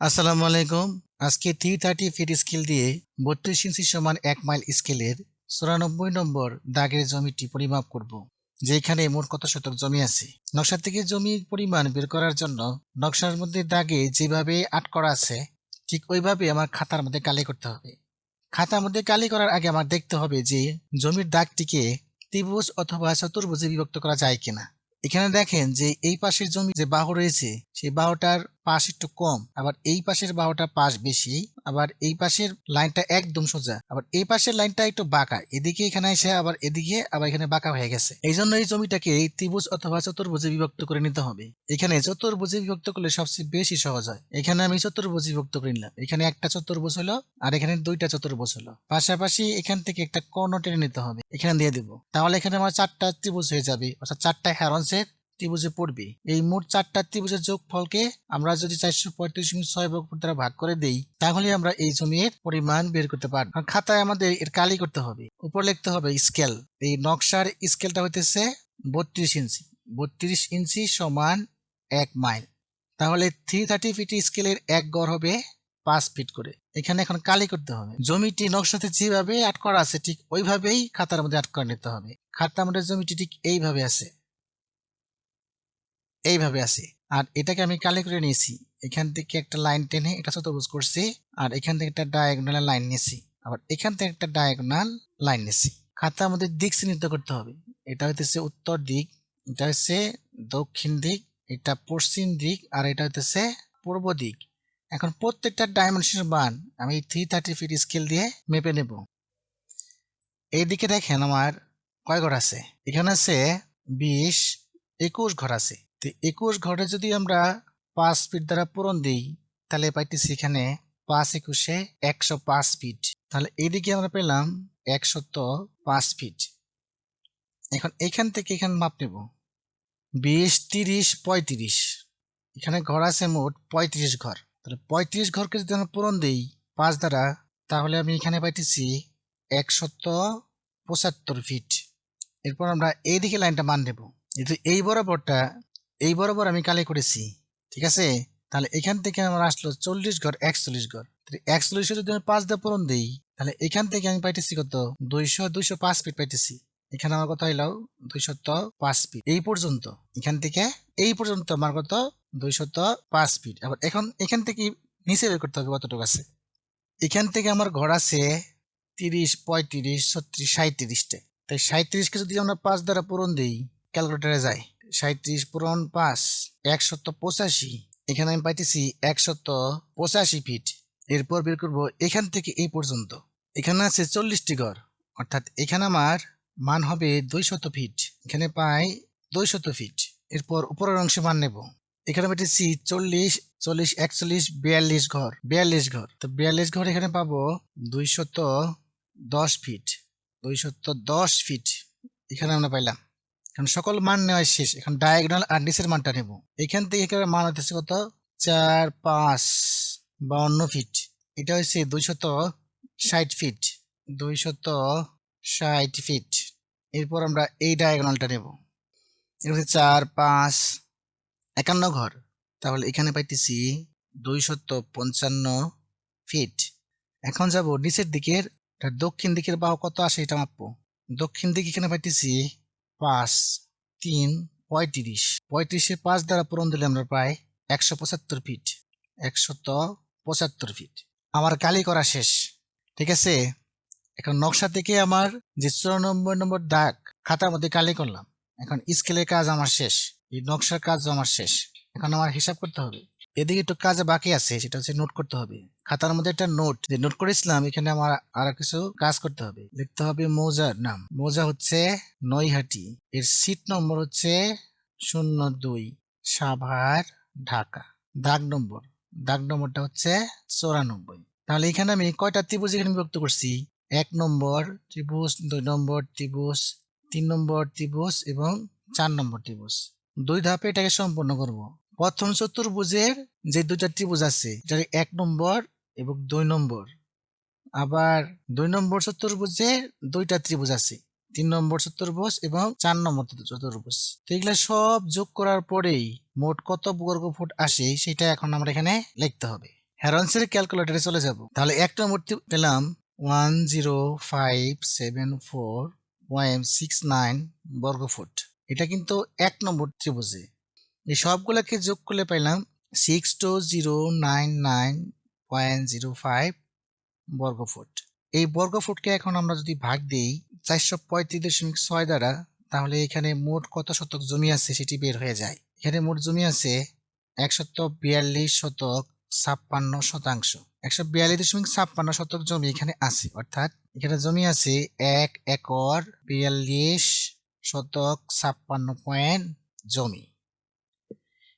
আসসালামু আলাইকুম। আজকে থ্রি থার্টি ফিট স্কেল দিয়ে বত্রিশ ইঞ্চি সমান এক মাইল স্কেলের চুরানব্বই নম্বর দাগের জমিটি পরিমাপ করব, যেখানে মোট কত শতক জমি আছে? নকশা থেকে জমির পরিমাণ বের করার জন্য নকশার মধ্যে দাগে যেভাবে আট করা আছে, ঠিক ওইভাবে আমার খাতার মধ্যে কালি করতে হবে। খাতার মধ্যে কালি করার আগে আমার দেখতে হবে যে জমির দাগটিকে ত্রিভুজ অথবা চতুর্ভুজে বিভক্ত করা যায় কিনা। এখানে দেখেন যে এই পাশের জমি যে বাহু রয়েছে, সেই বাহুটার পাশ একটু কম, আবার এই পাশের বাহুটা পাশ বেশি, আবার এই পাশের লাইনটা একদম সোজা, আবার এই পাশের লাইনটা একটু বাঁকা, এদিকে এখানে এসে আবার এদিকে, আবার এখানে বাঁকা হয়ে গেছে। এই জন্য এই জমিটাকে ত্রিভুজ অথবা চতুর্ভুজে বিভক্ত করে নিতে হবে। এখানে চতুর্ভুজে বিভক্ত করলে সবচেয়ে বেশি সহজ হয়। এখানে আমি চতুর্ভুজ বিভক্ত করে নিলাম। এখানে একটা চতুর্ভুজ হলো, আর এখানে দুইটা চতুর্ভুজ হলো। পাশাপাশি এখান থেকে একটা কর্ণ টেনে নিতে হবে। এখানে দিয়ে দিব। তাহলে এখানে আমার চারটা ত্রিভুজ হয়ে যাবে, অর্থাৎ চারটা হ্যারন্সের ত্রিভুজে পড়বে। এই মোট চারটা ত্রিভুজের যোগফলকে আমরা যদি চারশো পঁয়ত্রিশ মিনিট ছয় বর্গ দ্বারা ভাগ করে দেই, তাহলে আমরা এই জমির পরিমাণ বের করতে পারব। খাতায় আমাদের এর কালি করতে হবে। উপর লিখতে হবে স্কেল। এই নকশার স্কেলটা হইতেছে বত্রিশ ইঞ্চি। বত্রিশ ইঞ্চি সমান এক মাইল। তাহলে থ্রি থার্টি ফিট স্কেলের এক গড় হবে পাঁচ ফিট করে। এখানে এখন কালি করতে হবে। জমিটি নকশাতে যেভাবে আট করা আছে, ঠিক ওইভাবেই খাতার মধ্যে আট করে নিতে হবে। খাতার মধ্যে জমিটি ঠিক এইভাবে আছে। এইভাবে আছে। আর এটাকে আমি কালে করে নিয়েছি। এখান থেকে একটা লাইন টেনে এটা চতুর্ভুজ করছি আর এখান থেকে একটা ডায়াগোনাল লাইন নিয়েছি। আবার এখান থেকে একটা ডায়াগোনাল লাইন নিয়েছি। খাতার মধ্যে দিক চিহ্নিত করতে হবে। এটা হইতেছে উত্তর দিক, এটা হচ্ছে দক্ষিণ দিক, এটা পশ্চিম দিক আর এটা হইতেছে পূর্ব দিক। এখন প্রত্যেকটা ডাইমেনশনের বান আমি থ্রি থার্টি ফিট স্কেল দিয়ে মেপে নেব। এইদিকে দেখেন আমার কয় ঘর আছে? এখানে আছে বিশ, একুশ ঘর আছে। তো একুশ ঘরে যদি আমরা পাঁচ ফিট দ্বারা পূরণ দিই, তাহলে পাইতেছি এখানে পাঁচ একুশে একশো পাঁচ ফিট। তাহলে এদিকে আমরা পেলাম একশত পাঁচ ফিট। এখন এখান থেকে এখানে মাপ নেব। বিশ, তিরিশ, পঁয়ত্রিশ। এখানে ঘর আছে মোট পঁয়ত্রিশ ঘর। তাহলে পঁয়ত্রিশ ঘরকে যদি আমরা পূরণ দিই পাঁচ দ্বারা, তাহলে আমি এখানে পাইতেছি একশত পঁচাত্তর ফিট। এরপর আমরা এইদিকে লাইনটা মান নেব। যেহেতু এই বরাবরটা এই বরাবর আমি কালে করেছি, ঠিক আছে? তাহলে এখান থেকে আমার আসলো চল্লিশ ঘর, একচল্লিশ ঘর। একচল্লিশে যদি আমি পাঁচ দিয়ে পূরণ দিই, তাহলে এখান থেকে আমি পাইতেছি কত? দুইশো দুইশো পাঁচ ফিট পাইতেছি। এখানে আমার কত হইল? দুইশত পাঁচ ফিট এই পর্যন্ত, এখান থেকে এই পর্যন্ত আমার কত? দুইশত পাঁচ ফিট আবার এখন এখান থেকে নিচে বের করতে হবে কতটুকু আছে? এখান থেকে আমার ঘর আছে তিরিশ, পঁয়ত্রিশ, ছত্রিশ সাঁত্রিশটা তাই সাঁত্রিশকে যদি আমরা পাঁচ দ্বারা পূরণ দিই, ক্যালকুলেটারে যাই সাঁত্রিশ পূরণ পাঁচ, একশত পঁচাশি। এখানে আমি পাইতেছি একশত পঁচাশি ফিট এরপর বের করব এখান থেকে এই পর্যন্ত। এখানে আছে চল্লিশটি ঘর। অর্থাৎ এখানে আমার মান হবে দুইশত ফিট এখানে পাই দুইশত ফিট এরপর উপরের অংশে মান নেব। এখানে পেতেছি চল্লিশ চল্লিশ, একচল্লিশ, বিয়াল্লিশ ঘর। বিয়াল্লিশ ঘর। তো বিয়াল্লিশ ঘর এখানে পাবো দুইশত দশ ফিট দুইশত দশ ফিট এখানে আমরা পাইলাম। এখন সকল মান নেওয়া শেষ। এখন ডায়াগোনাল আর নিচের মানটা নেব। এখান থেকে এখানে মান হতেছে কত? চার, পাঁচ, বাউন্ন ফিট এটা হচ্ছে দুইশত ষাট ফিট দুইশত ষাট ফিট এরপর আমরা এই ডায়াগোনালটা নেব। এটা হচ্ছে চার, পাঁচ, একান্ন ঘর। তাহলে এখানে পাইতেছি দুইশত পঞ্চান্ন ফিট এখন যাব নিচের দিকের দক্ষিণ দিকের বাহু কত আসে এটা মাপবো। দক্ষিণ দিকে এখানে পাইতেছি পাঁচ, তিন, পঁয়ত্রিশ। পঁয়ত্রিশে পাঁচ দ্বারা পূরণ দিলে আমরা প্রায় একশো পঁচাত্তর ফিট একশত পঁচাত্তর ফিট আমার কালি করা শেষ। ঠিক আছে? এখন নকশা থেকে আমার যে চুরানব্বই নম্বর দাগ, খাতার মধ্যে কালি করলাম। এখন স্কেলের কাজ আমার শেষ। এই নকশার কাজ আমার শেষ। এখন আমার হিসাব করতে হবে। এদিকে একটু কাজ বাকি আছে, সেটা হচ্ছে নোট করতে হবে। খাতার মধ্যে একটা নোট যে নোট করেছিলাম, এখানে আমার আর কিছু কাজ করতে হবে। লিখতে হবে মৌজার নাম। মৌজা হচ্ছে নৈহাটি। এর সিট নম্বর হচ্ছে শূন্য দুই, সাভার, ঢাকা। দাগ নম্বর। দাগ নম্বরটা হচ্ছে চৌরানব্বই। তাহলে এখানে আমি কয়টা ত্রিভুজ এখানে বিভক্ত করছি? এক নম্বর ত্রিভুজ, দুই নম্বর ত্রিভুজ, তিন নম্বর ত্রিভুজ এবং চার নম্বর ত্রিভুজ। দুই ধাপে এটাকে সম্পন্ন করব। প্রথম চতুর্ভুজের যে দুইটা ত্রিভুজ আছে যার এক নম্বর এবং দুই নম্বর। আবার দুই নম্বর চতুর্ভুজে দুইটা ত্রিভুজ আছে, তিন নম্বর চতুর্ভুজ এবং চার নম্বর চতুর্ভুজ। তো এগুলা সব যোগ করার পরেই মোট কত বর্গ ফুট আসে সেটা এখন আমরা এখানে লিখতে হবে। হেরন্সের ক্যালকুলেটরে চলে যাব। তাহলে এক নম্বরটি পেলাম one zero five seven four point six nine বর্গফুট। এটা কিন্তু এক নম্বর ত্রিভুজে। এই সবগুলোকে যোগ করলে পাইলাম six two zero nine nine point zero five বর্গফুট। এই বর্গফুটকে এখন আমরা যদি ভাগ দিই চারশো পঁয়ত্রিশ দশমিক ছয় দ্বারা, তাহলে এখানে মোট কত শতক জমি আছে সেটি বের হয়ে যায়। এখানে মোট জমি আছে একশত বিয়াল্লিশ শতক ছাপ্পান্ন শতাংশ। একশো বিয়াল্লিশ দশমিক ছাপ্পান্ন শতক জমি এখানে আছে, অর্থাৎ এখানে জমি আছে এক একর বিয়াল্লিশ শতক ছাপ্পান্ন পয়েন্ট জমি।